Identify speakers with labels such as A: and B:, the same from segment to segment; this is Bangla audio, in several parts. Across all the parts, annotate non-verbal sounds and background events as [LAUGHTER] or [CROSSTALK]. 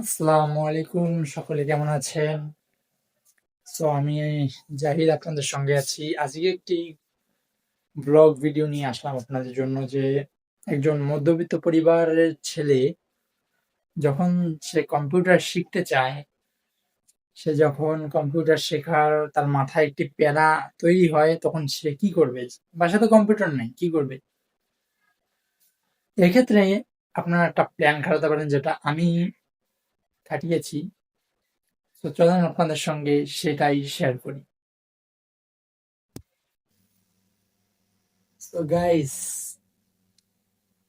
A: আসসালামু আলাইকুম, সকলে কেমন আছেন? সো আমি জাহিদ আপনাদের সঙ্গে আছি। আজকে একটি ব্লগ ভিডিও নিয়ে আসলাম আপনাদের জন্য যে একজন মধ্যবিত্ত পরিবারের ছেলে যখন সে কম্পিউটার শিখতে চায়, সে যখন কম্পিউটার শেখার, তার মাথায় একটি প্যারা তৈরি হয়, তখন সে কি করবে? বাসাতে কম্পিউটার নেই, কি করবে? এক্ষেত্রে আপনারা একটা প্ল্যান খাটাতে পারেন যেটা আমি খাটিয়েছি তো চলেন আপনাদের সঙ্গে সেটাই শেয়ার করি। তো গাইস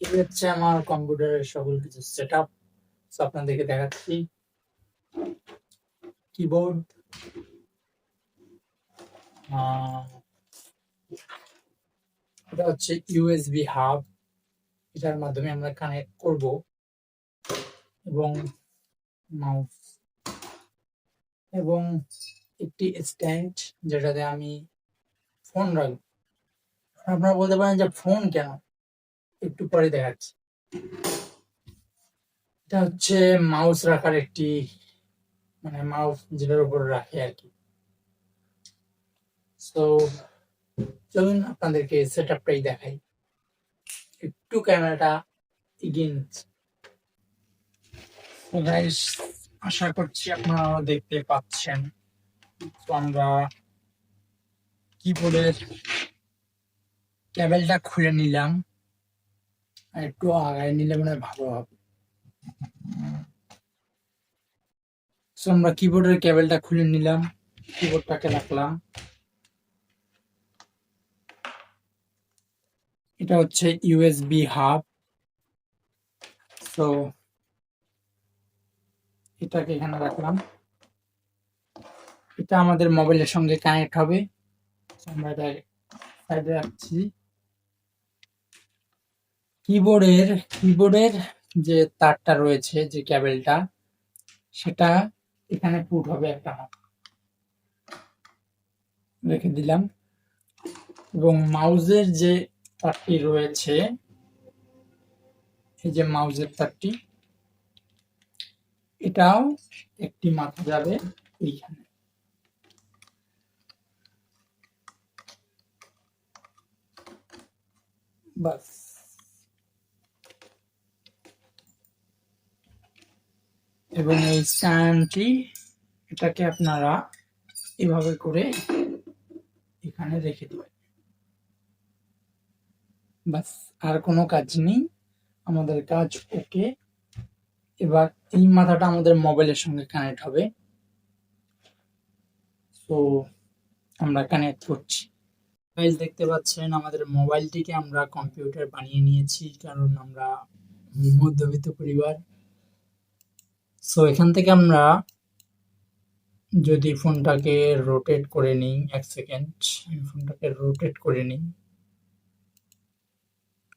A: এই হচ্ছে আমার কম্পিউটারের সকল কিছু সেট আপ আপনাদেরকে দেখাচ্ছি। কিবোর্ড এটা হচ্ছে ইউএসবি হাব এটার মাধ্যমে আমরা কানেক্ট করব। এবং মাউস এবং একটি স্ট্যান্ড যেটাতে আমি ফোন রাখব। আপনারা বলতে পারেন যে ফোন কেন? একটু পরে দেখাচ্ছি। এটা হচ্ছে মাউস রাখার একটি মানে মাউস যেটার উপর রাখে আর কি। তো চলুন আপনাদেরকে সেট আপটাই দেখাই। একটু ক্যামেরাটা এগিয়ে আশা করছি আপনারা দেখতে পাচ্ছেন তো আমরা কিবোর্ডের কেবেলটা খুলে নিলাম। আর একটু আগায় নিলে মনে হয় ভালো হবে। আমরা কিবোর্ডের কেবেলটা খুলে নিলাম কিবোর্ডটাকে রাখলাম। এটা হচ্ছে ইউএসবি হাব তো এটাকে এখানে রাখলাম। এটা আমাদের মোবাইলের সঙ্গে কানেক্ট হবে। আমরা এটা সাইডে রাখছি। কিবোর্ডের কিবোর্ডের যে তারটা রয়েছে, যে ক্যাবেলটা সেটা এখানে পুট হবে একটা রেখে দিলাম। এবং মাউজের যে তারটি রয়েছে, এই যে মাউজের তারটি এটাও একটি মাথা যাবে এইখানে। বাস। এবং এই স্ট্যান্ডটি, এটাকে আপনারা এভাবে করে এখানে রেখে দেবেন। বাস, আর কোনো কাজ নেই। আমাদের কাজ ওকে এবার এই মাথাটা আমাদের মোবাইলের সঙ্গে কানেক্ট হবে। তো আমরা কানেক্ট করছি। মোবাইল দেখতে পাচ্ছেন, আমাদের মোবাইলটিকে আমরা কম্পিউটার বানিয়ে নিয়েছি, কারণ আমরা মধ্যবিত্ত পরিবার। সো এখান থেকে আমরা যদি ফোনটাকে রোটেট করে নিই, এক সেকেন্ড ফোনটাকে রোটেট করে নিই।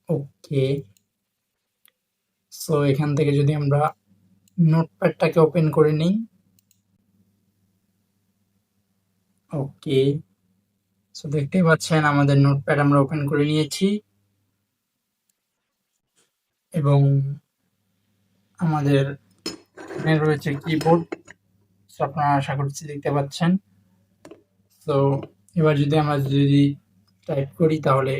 A: ওকে সো এখান থেকে যদি আমরা নোটপ্যাডটাকে ওপেন করে নিই। ওকে সো দেখতেই পাচ্ছেন আমাদের নোটপ্যাড আমরা ওপেন করে নিয়েছি। এবং আমাদের রয়েছে কিবোর্ড সো আপনারা আশা করছি দেখতে পাচ্ছেন। তো এবার যদি আমরা যদি টাইপ করি তাহলে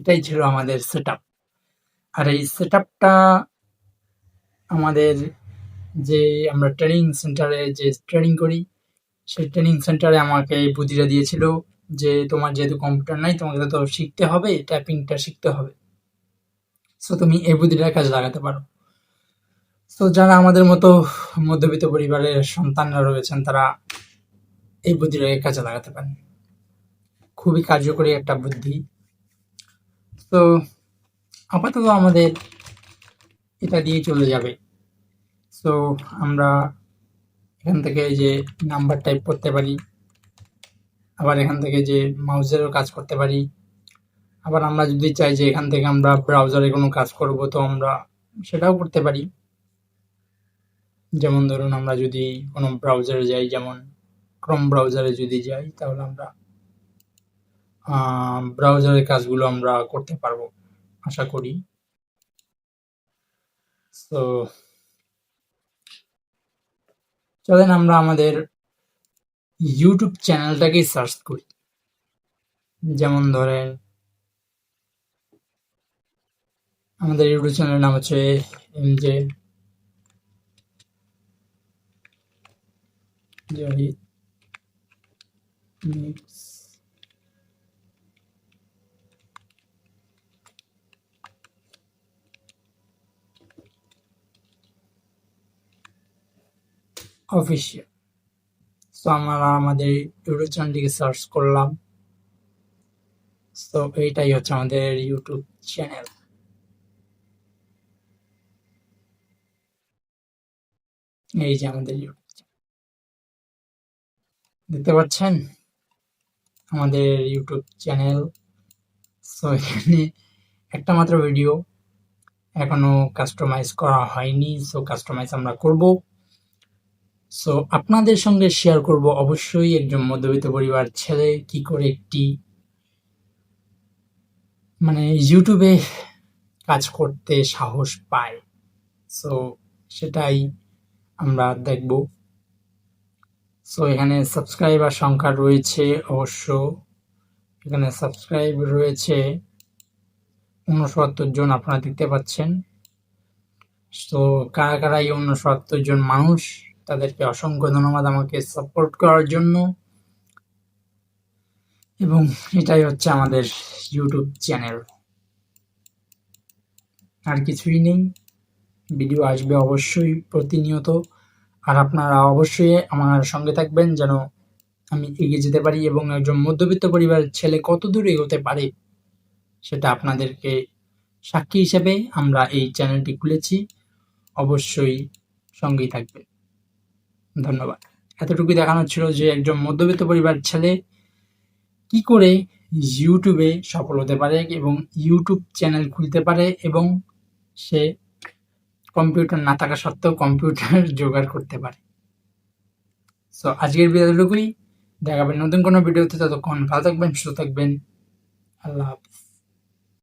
A: এটাই ছিল আমাদের সেট আর এই সেট আমাদের যে আমরা ট্রেনিং সেন্টারে যে ট্রেনিং করি, সেই ট্রেনিং সেন্টারে আমাকে এই বুদ্ধিটা দিয়েছিল যে তোমার যেহেতু কম্পিউটার নাই, তোমাকে তো শিখতে হবে ট্যাপিংটা শিখতে হবে। সো তুমি এই বুদ্ধিটা কাজে লাগাতে পারো। তো যারা আমাদের মতো মধ্যবিত্ত পরিবারের সন্তানরা রয়েছেন, তারা এই বুদ্ধিটাকে কাজে লাগাতে পারেন। খুবই কার্যকরী একটা বুদ্ধি। তো আপাতত আমাদের এটা দিয়ে চলে যাবে। সো আমরা এখান থেকে যে নাম্বার টাইপ করতে পারি, আবার এখান থেকে যে মাউসেরও কাজ করতে পারি, আবার আমরা যদি চাই যে এখান থেকে আমরা ব্রাউজারে কোনো কাজ করব, তো আমরা সেটাও করতে পারি। যেমন ধরুন, আমরা যদি কোনো ব্রাউজারে যাই, যেমন ক্রোম ব্রাউজারে যদি যাই, তাহলে আমরা ব্রাউজারের কাজগুলো আমরা করতে পারব, আশা করি। তো চলেন আমরা আমাদের ইউটিউব চ্যানেলটাকেই সার্চ করি। যেমন ধরেন, আমাদের ইউটিউব চ্যানেলের নাম হচ্ছে M J Zahid official so আমরা আমাদের ইউটিউব চ্যানেলটিকে সার্চ করলাম। তো এইটাই হচ্ছে আমাদের ইউটিউব চ্যানেল এই যে আমাদের ইউটিউব দেখতে পাচ্ছেন? আমাদের ইউটিউব চ্যানেল সো এখানে একটা মাত্র ভিডিও এখনও কাস্টমাইজ করা হয়নি। সো কাস্টমাইজ আমরা করব। সো আপনাদের সঙ্গে শেয়ার করব অবশ্যই একজন মধ্যবিত্ত পরিবার ছেলে কি করে একটি মানে ইউটিউবে কাজ করতে সাহস পায়। সো সেটাই আমরা দেখব। সো এখানে সাবস্ক্রাইবার সংখ্যা রয়েছে অবশ্য। এখানে সাবস্ক্রাইব রয়েছে উনসত্তর জন আপনারা দেখতে পাচ্ছেন। তো কারা কারা এই উনসত্তর জন মানুষ? তাদেরকে অসংখ্য ধন্যবাদ আমাকে সাপোর্ট করার জন্য। এবং এটাই হচ্ছে আমাদের ইউটিউব চ্যানেল আর কিছুই নেই। ভিডিও আসবে অবশ্যই প্রতিনিয়ত। আর আপনারা অবশ্যই আমার সঙ্গে থাকবেন যেন আমি এগিয়ে যেতে পারি এবং একজন মধ্যবিত্ত পরিবারের ছেলে কত দূর এগোতে পারে, সেটা আপনাদেরকে সাক্ষী হিসেবে আমরা এই চ্যানেলটি খুলেছি। অবশ্যই সঙ্গেই থাকবেন। ধন্যবাদ। এতটুকুই দেখানো ছিল যে একজন মধ্যবিত্ত পরিবার ছেলে কি করে ইউটিউবে সফল হতে পারে এবং ইউটিউব চ্যানেল খুলতে পারে এবং সে কম্পিউটার না থাকা সত্ত্বেও কম্পিউটার [LAUGHS] জোগাড় করতে পারে। সো আজকের ভিডিওটুকুই দেখাবেন নতুন কোনো ভিডিওতে ততক্ষণ ভালো থাকবেন, সুস্থ থাকবেন। আল্লাহ হাফিজ।